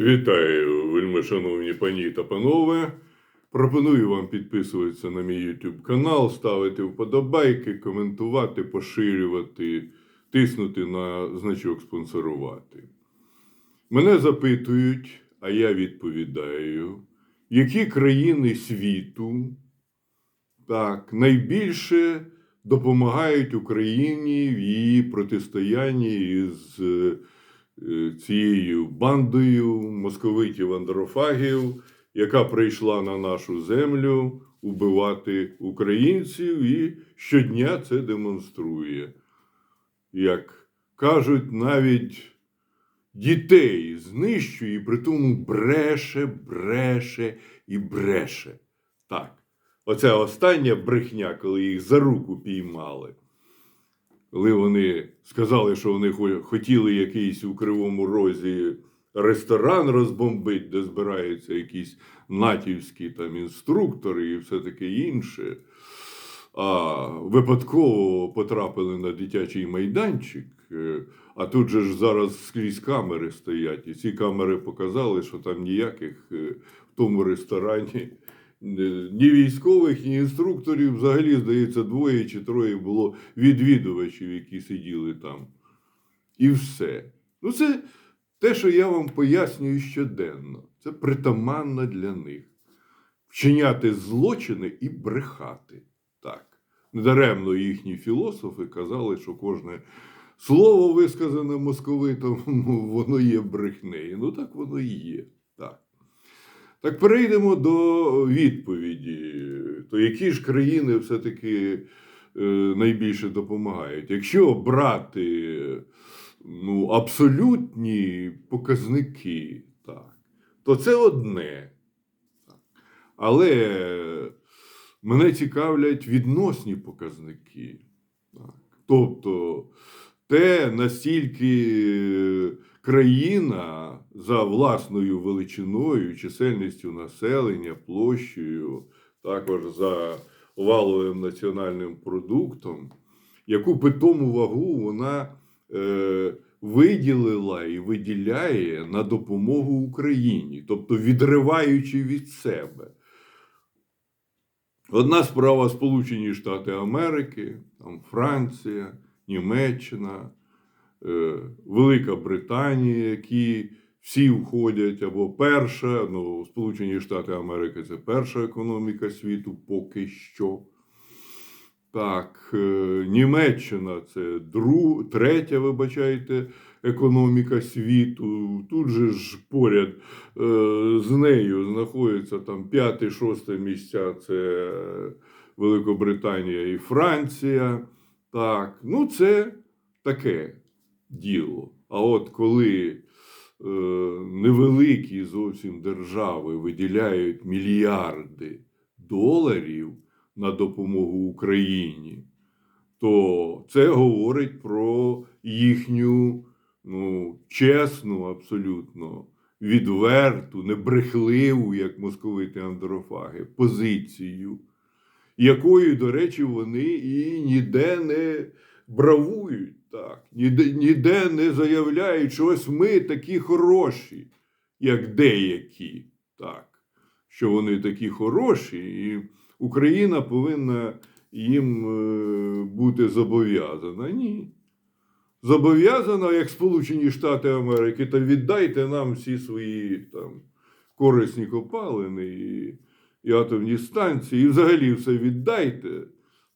Вітаю, вельми шановні пані та панове. Пропоную вам підписуватися на мій YouTube канал, ставити вподобайки, коментувати, поширювати, тиснути на значок спонсорувати. Мене запитують, а я відповідаю, які країни світу так, найбільше допомагають Україні в її протистоянні із е, цією бандою московитів андрофагів, яка прийшла на нашу землю убивати українців і щодня це демонструє. Як кажуть, навіть дітей знищує і при тому бреше, бреше і бреше. Так. Оце остання брехня, коли їх за руку піймали. Коли вони сказали, що вони хотіли якийсь у Кривому Розі ресторан розбомбити, де збираються якісь натівські там інструктори і все таке інше. А випадково потрапили на дитячий майданчик. е, А тут же ж зараз скрізь камери стоять, і ці камери показали, що там ніяких е, в тому ресторані ні військових, ні інструкторів. Взагалі, здається, двоє чи троє було відвідувачів, які сиділи там. І все. Ну, це те, що я вам пояснюю щоденно. Це притаманно для них. Вчиняти злочини і брехати. Так. Недаремно їхні філософи казали, що кожне слово, висказане московитом, воно є брехнею. Ну так воно і є. Так. Перейдемо до відповіді. То які ж країни все-таки е, найбільше допомагають? Якщо брати ну, абсолютні показники, так, то це одне. Але мене цікавлять відносні показники. Так. Тобто те, настільки країна за власною величиною, чисельністю населення, площею, також за валовим національним продуктом, яку питому вагу вона е, виділила і виділяє на допомогу Україні, тобто відриваючи від себе. Одна справа Сполучені Штати Америки, там Франція, Німеччина, Велика Британія, які всі входять або перша, ну, Сполучені Штати Америки це перша економіка світу поки що. Так, е, Німеччина це друг, третя, вибачайте, економіка світу. Тут же ж поряд е, з нею знаходиться там п'яте, шосте місця це Великобританія і Франція. Так, ну це таке діло. А от коли е, невеликі зовсім держави виділяють мільярди доларів на допомогу Україні, то це говорить про їхню ну, чесну, абсолютно відверту, небрехливу, як московити андрофаги, позицію, якою, до речі, вони і ніде не бравують, так, ніде, ніде не заявляють, що ось ми такі хороші, як деякі, так, що вони такі хороші, і Україна повинна їм е, бути зобов'язана. Ні. Зобов'язана, як Сполучені Штати Америки, то віддайте нам всі свої там, корисні копалини і, і атомні станції, і взагалі все віддайте,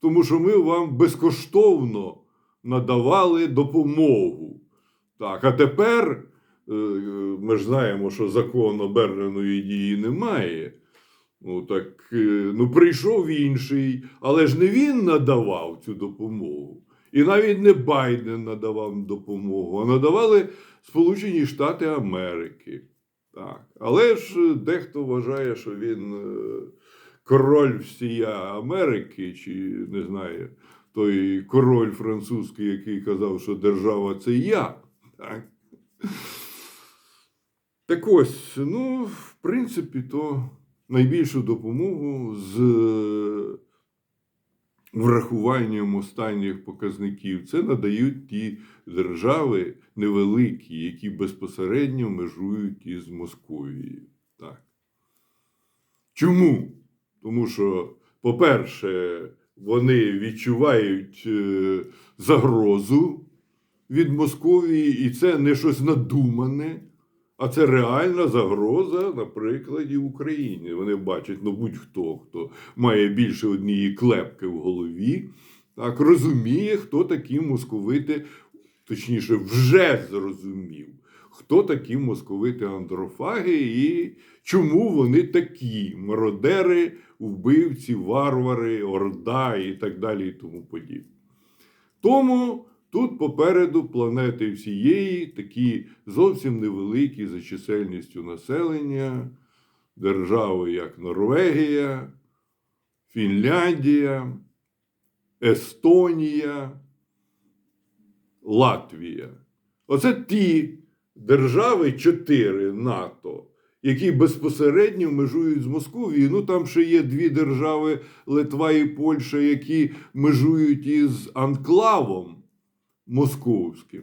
тому що ми вам безкоштовно надавали допомогу. Так, а тепер е, ми ж знаємо, що закон оберненої дії немає. Ну, так, е, ну, прийшов інший, але ж не він надавав цю допомогу. І навіть не Байден надавав допомогу, а надавали Сполучені Штати Америки. Так. Але ж е, дехто вважає, що він е, король всія Америки, чи не знаю, той король французький, який казав, що держава це я. Так, так ось, ну, в принципі, то найбільшу допомогу з врахуванням останніх показників. Це надають ті держави невеликі, які безпосередньо межують із Московією. Так. Чому? Тому що, по-перше, вони відчувають е, загрозу від Московії, і це не щось надумане, а це реальна загроза, наприклад, і Україні. Вони бачать, ну будь-хто, хто має більше однієї клепки в голові, так розуміє, хто такі московити, точніше, вже зрозумів, хто такі московити андрофаги і чому вони такі мародери, вбивці, варвари, орда і так далі, і тому подібне. Тому тут попереду планети всієї такі зовсім невеликі за чисельністю населення, держави, як Норвегія, Фінляндія, Естонія, Латвія. Оце ті держави, чотири НАТО, які безпосередньо межують з Московією. Ну там ще є дві держави Литва і Польща, які межують із анклавом московським,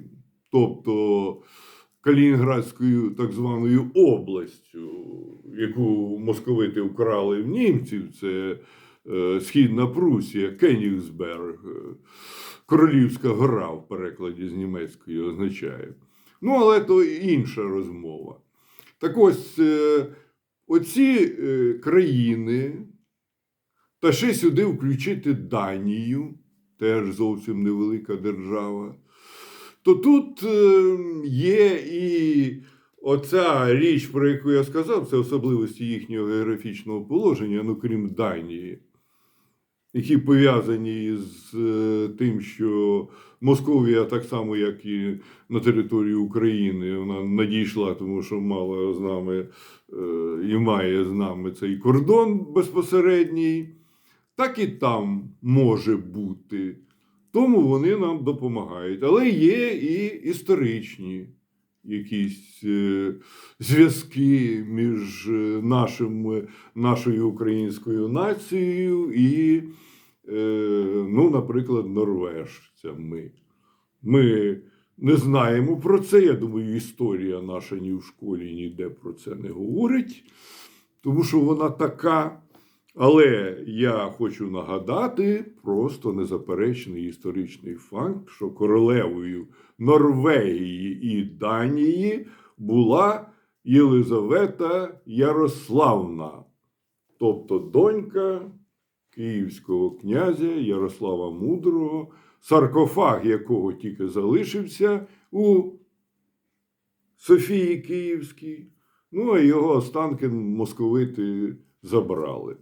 тобто Калінінградською так званою областю, яку московити вкрали в німців. Це е, Східна Прусія, Кенігсберг, Королівська гора в перекладі з німецької означає. Ну, але то інша розмова. Так ось е, оці е, країни, та ще сюди включити Данію, теж зовсім невелика держава, то тут е, є і оця річ, про яку я сказав, це особливості їхнього географічного положення, ну крім Данії, які пов'язані з е, тим, що Московія, так само, як і на території України, вона надійшла, тому що мала з нами е, і має з нами цей кордон безпосередній, так і там може бути. Тому вони нам допомагають. Але є і історичні якісь е, зв'язки між е, нашим, нашою українською нацією і, е, ну, наприклад, норвежцями. Ми не знаємо про це. Я думаю, історія наша ні в школі ніде про це не говорить, тому що вона така. Але я хочу нагадати просто незаперечний історичний факт, що королевою Норвегії і Данії була Єлизавета Ярославна, тобто донька київського князя Ярослава Мудрого, саркофаг якого тільки залишився у Софії Київській. Ну, а його останки московити забрали.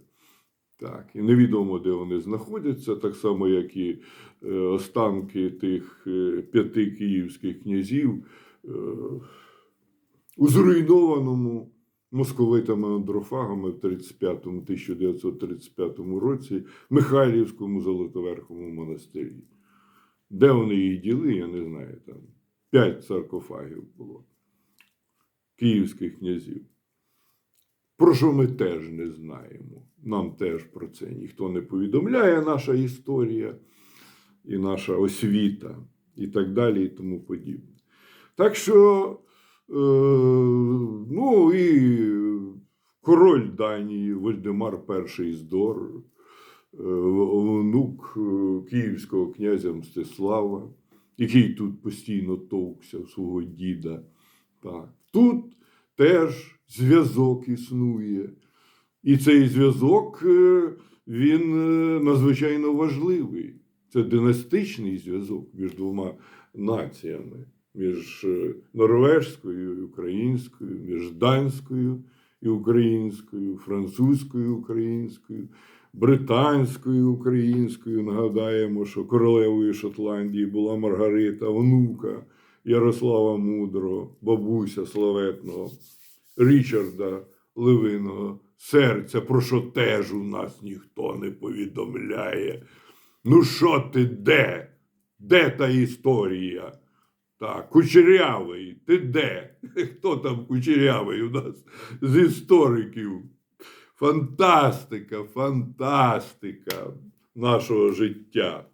Так, і невідомо, де вони знаходяться, так само, як і е, останки тих е, п'яти київських князів е, у зруйнованому московитами андрофагами в 1935 році Михайлівському Золотоверхому монастирі. Де вони їх діли, я не знаю. Там п'ять саркофагів було київських князів. Про що ми теж не знаємо. Нам теж про це ніхто не повідомляє, наша історія і наша освіта, і так далі, і тому подібне. Так що, е, ну і король Данії Вольдемар І Здор, е, онук е, київського князя Мстислава, який тут постійно товкся свого діда. Так. Тут теж зв'язок існує. І цей зв'язок е, він е, надзвичайно важливий. Це династичний зв'язок між двома націями, між е, норвежською і українською, між данською і українською, французькою і українською, британською і українською. Нагадаємо, що королевою Шотландії була Маргарита, онука Ярослава Мудрого, бабуся славетного Річарда Левиного серця, про що теж у нас ніхто не повідомляє. Ну, що ти де? Де та історія? Так, кучерявий, ти де? Хто там кучерявий у нас з істориків? Фантастика, фантастика. нашого життя.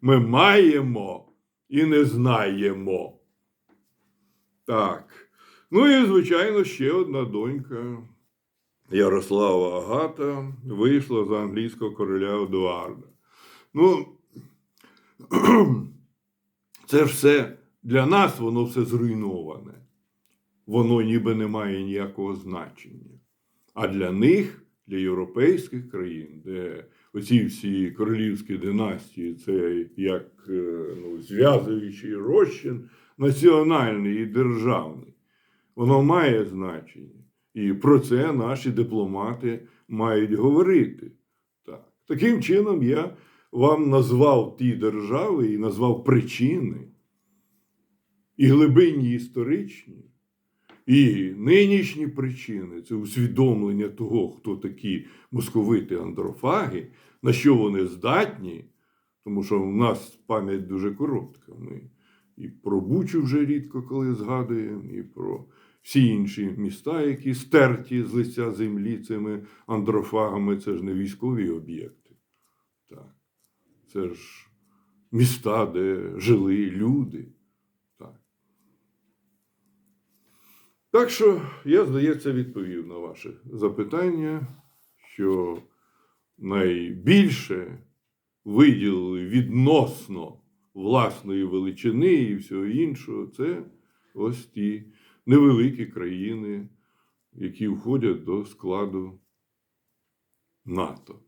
Ми маємо і не знаємо. Так. Ну і, звичайно, ще одна донька Ярослава Агата вийшла за англійського короля Едуарда. Ну, це ж все для нас, воно все зруйноване. Воно ніби не має ніякого значення. А для них, для європейських країн, де оці всі королівські династії, це як е, ну, зв'язуючий розчин національний і державний, воно має значення. І про це наші дипломати мають говорити. Так. Таким чином, я вам назвав ті держави і назвав причини, і глибинні історичні, і нинішні причини це усвідомлення того, хто такі московити андрофаги, на що вони здатні, тому що в нас пам'ять дуже коротка. Ми і про Бучу вже рідко коли згадуємо, і про всі інші міста, які стерті з лиця землі цими андрофагами, це ж не військові об'єкти. Так. Це ж міста, де жили люди. Так. Так що я, здається, відповів на ваше запитання, що найбільше виділили відносно власної величини і всього іншого, це ось ті невеликі країни, які входять до складу НАТО.